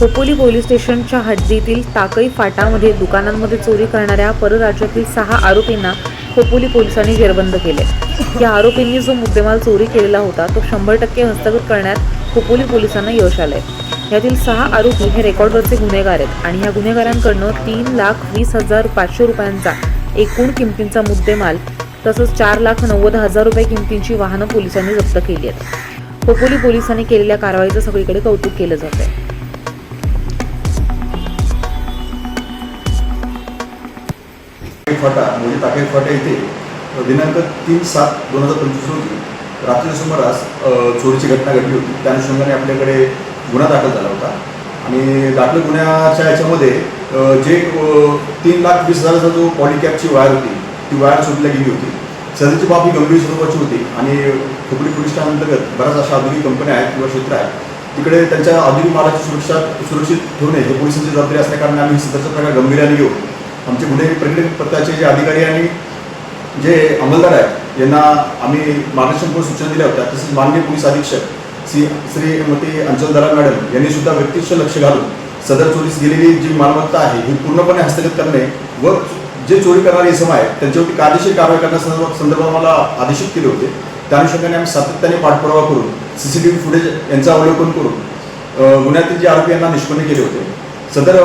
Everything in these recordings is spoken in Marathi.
खोपोली पोलीस स्टेशनच्या हद्दीतील ताकई फाटामध्ये दुकानांमध्ये चोरी करणाऱ्या परराज्यातील सहा आरोपींना खोपोली पोलिसांनी जेरबंद केले. या आरोपींनी जो मुद्देमाल चोरी केलेला होता तो शंभर टक्के हस्तगत करण्यात खोपोली पोलिसांना यश आलंय. यातील सहा आरोपी हे रेकॉर्डवरचे गुन्हेगार आहेत आणि या गुन्हेगारांकडनं तीन लाख वीस हजार पाचशे रुपयांचा एकूण किमतींचा मुद्देमाल तसंच चार लाख नव्वद हजार रुपये किमतींची वाहनं पोलिसांनी जप्त केली आहेत. खोपोली पोलिसांनी केलेल्या कारवाईचं सगळीकडे कौतुक केलं जात फाटा म्हणजे टाके फाटा येथे दिनांक तीन सात दोन हजार पंचवीस रोजी रात्रीच्या सुमारास चोरीची घटना घडली होती. त्या अनुषंगाने आपल्याकडे गुन्हा दाखल झाला होता. आणि दाखल गुन्ह्याच्या याच्यामध्ये जे तीन लाख वीस हजाराचा जो पॉलिकॅपची वायर होती ती वायर शोधल्या गेली होती. सदरची बाब ही गंभीर स्वरूपाची होती. आणि खोपडी पोलीस अंतर्गत बऱ्याच अशा आधुनिक कंपन्या आहेत किंवा क्षेत्र आहेत. तिकडे त्यांच्या आधुनिक मालाची सुरक्षा सुरक्षित ठेवणे हे पोलिसांची जबाबदारी असल्याकारणाने आम्ही सदरचा प्रकार गंभीर्याने घेऊ. आमचे गुन्हे प्रकरण पथकाचे जे अधिकारी आणि जे अंमलदार आहेत यांना आम्ही मार्गदर्शनपूर्ण सूचना दिल्या होत्या. तसेच माननीय पोलीस अधीक्षक श्री श्रीमती अंचलदारा मॅडम यांनी सुद्धा व्यक्तिश लक्ष घालून सदर चोरीस गेलेली जी मालमत्ता आहे ही पूर्णपणे हस्तगत करणे व जे चोरी करणारे इसम आहेत त्यांच्यावरती कायदेशीर कारवाई करण्यासंदर्भात संदर्भात मला आदेशित केले होते. त्या अनुषंगाने आम्ही सातत्याने पाठपुरावा करून C C T V footage यांचा अवलोकन करून गुन्ह्यातील जे आरोपी यांना निष्पन्न केले होते. सदर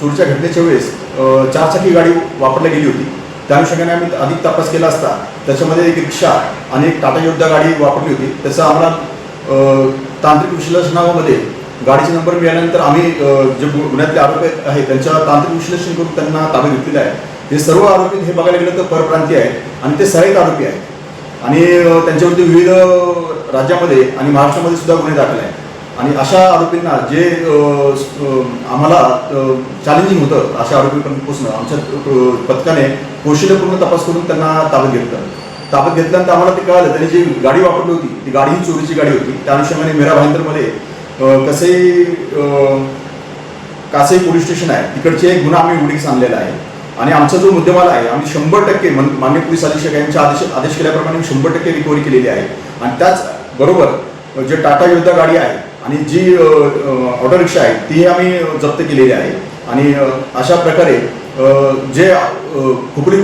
चोरीच्या घटनेच्या वेळेस चारचाकी गाडी वापरली गेली होती. त्या अनुषंगाने आम्ही अधिक तपास केला असता त्याच्यामध्ये एक रिक्षा आणि एक टाटा योद्धा गाडी वापरली होती. त्याचा आम्हाला तांत्रिक विश्लेषणामध्ये गाडीचे नंबर मिळाल्यानंतर आम्ही जे गुन्ह्यातले आरोपी आहेत त्यांच्या तांत्रिक विश्लेषण करून त्यांना ताब्यात घेतलेलं आहे. हे सर्व आरोपी हे बघायला गेलं तर परप्रांतीय आहेत आणि ते सहाय्यक आरोपी आहेत. आणि त्यांच्यावरती विविध राज्यामध्ये आणि महाराष्ट्रामध्ये सुद्धा गुन्हे दाखल आहेत. आणि अशा आरोपींना जे आम्हाला चॅलेंजिंग होतं अशा आरोपीपर्यंत पोचणं आमच्या पथकाने कौशल्यपूर्ण तपास करून त्यांना ताब्यात घेतलं. ताब्यात घेतल्यानंतर आम्हाला ते कळालं त्यांनी जी गाडी वापरली होती ती गाडी ही चोरीची गाडी होती. त्या अनुषंगाने मेरा भाईंदरमध्ये कसे कासई पोलीस स्टेशन आहे. तिकडचे एक गुन्हा आम्ही उघडीस आणलेला आहे. आणि आमचा जो मुद्देमाल आहे आम्ही शंभर टक्के मान्य पोलीस अधीक्षक यांच्या आदेश आदेश केल्याप्रमाणे शंभर टक्के रिकव्हरी केलेली आहे. आणि त्याच बरोबर जे टाटा योद्धा गाडी आहे आणि जी ऑटोरिक्षा ऑटो रिक्षा आहे ती आम्ही जप्त केलेली आहे. आणि अशा प्रकारे जे अ, खुपडी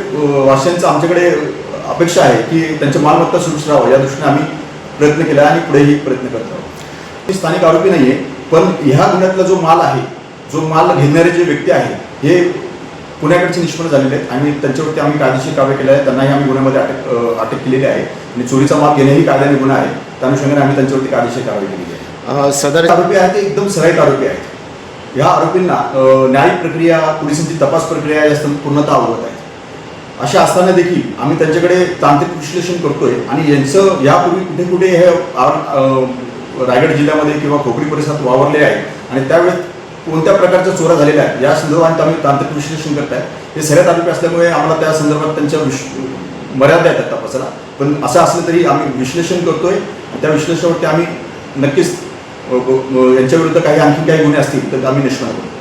वासियांचं आमच्याकडे अपेक्षा आहे की त्यांच्या मालमत्ता सुरक्षित राहावं या दृष्टीने आम्ही प्रयत्न केला आहे आणि पुढेही प्रयत्न करत आहोत मी स्थानिक आरोपी आहे पण ह्या गुन्ह्यातला जो माल आहे जो माल घेणारे जे व्यक्ती आहे हे पुण्याकडचे निष्पन्न झालेले आहेत आणि त्यांच्यावरती आम्ही कायदेशीर कारवाई केली आहे. त्यांनाही आम्ही गुन्ह्यामध्ये अटक अटक केलेली आहे. आणि चोरीचा माल घेणेही कायद्याने गुन्हा आहे. त्या अनुषंगाने आम्ही त्यांच्यावरती कायदेशीर कारवाई केलेली आहे. सदर आरोपी आहेत ते एकदम सराईत आरोपी आहेत ह्या आरोपींना न्यायिक प्रक्रिया पोलिसांची तपास प्रक्रिया या पूर्णतः अवगत आहे. अशा असताना देखील आम्ही त्यांच्याकडे तांत्रिक विश्लेषण करतोय आणि यांचं यापूर्वी कुठे कुठे हे रायगड जिल्ह्यामध्ये किंवा खोपडी परिसरात वावरले आहे आणि त्यावेळेस कोणत्या प्रकारच्या चोरा झालेल्या आहेत या संदर्भात आम्ही तांत्रिक विश्लेषण करत आहे हे सगळ्यात आरोपी असल्यामुळे आम्हाला त्या संदर्भात त्यांच्या विश मर्यादा येतात तपासाला. पण असं असलं तरी आम्ही विश्लेषण करतोय आणि त्या विश्लेषणावरती आम्ही नक्कीच यांच्याविरुद्ध काही आणखी काही गुन्हे असतील तर आम्ही निष्पन्न करू